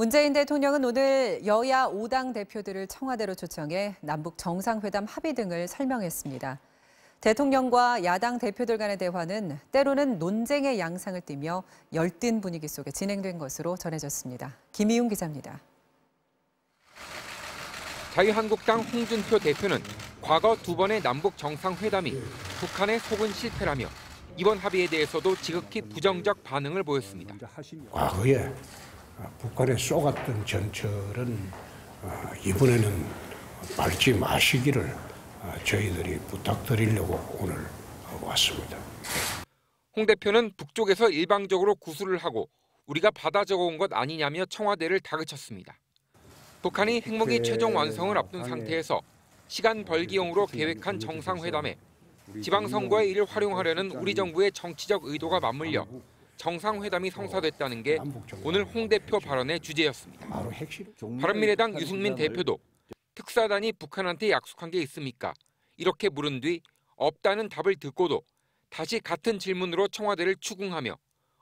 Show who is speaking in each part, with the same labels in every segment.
Speaker 1: 문재인 대통령은 오늘 여야 5당 대표들을 청와대로 초청해 남북 정상회담 합의 등을 설명했습니다. 대통령과 야당 대표들 간의 대화는 때로는 논쟁의 양상을 띠며 열띤 분위기 속에 진행된 것으로 전해졌습니다. 김희웅 기자입니다.
Speaker 2: 자유한국당 홍준표 대표는 과거 두 번의 남북 정상회담이 북한의 속은 실패라며 이번 합의에 대해서도 지극히 부정적 반응을 보였습니다.
Speaker 3: 과거에 북한에 쏘갔던 전철은 어, 이번에는 밟지 마시기를 어, 저희들이 부탁드리려고 오늘 왔습니다.
Speaker 2: 홍 대표는 북쪽에서 일방적으로 구술을 하고 우리가 받아 적어온 것 아니냐며 청와대를 다그쳤습니다. 북한이 핵무기 최종 완성을 앞둔 상태에서 시간 벌기용으로 계획한 정상회담에 지방선거에 이를 활용하려는 우리 정부의 정치적 의도가 맞물려 정상회담이 성사됐다는 게 오늘 홍 대표 발언의 주제였습니다. 바른미래당 유승민 대표도 특사단이 북한한테 약속한 게 있습니까? 이렇게 물은 뒤 없다는 답을 듣고도 다시 같은 질문으로 청와대를 추궁하며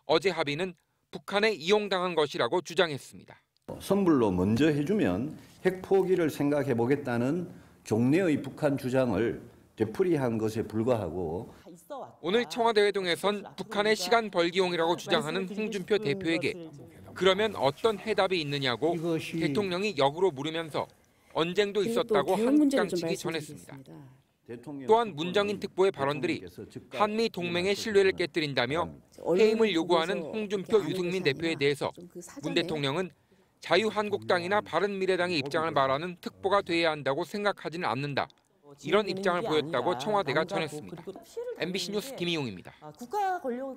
Speaker 2: 어제 합의는 북한에 이용당한 것이라고 주장했습니다.
Speaker 4: 선물로 먼저 해주면 핵 포기를 생각해 보겠다는 종래의 북한 주장을 되풀이한 것에 불과하고
Speaker 2: 오늘 청와대 회동에선 북한의 시간 벌기용이라고 주장하는 홍준표 대표에게 그러면 어떤 해답이 있느냐고 대통령이 역으로 물으면서 언쟁도 있었다고 한국당 측이 전했습니다. 또한 문정인 특보의 발언들이 한미 동맹의 신뢰를 깨뜨린다며 해임을 요구하는 홍준표 유승민 대표에 대해서 문 대통령은 자유한국당이나 바른미래당의 입장을 말하는 특보가 돼야 한다고 생각하지는 않는다. 이런 입장을 보였다고 청와대가 전했습니다. MBC 뉴스 김희용입니다.
Speaker 5: 국가 권력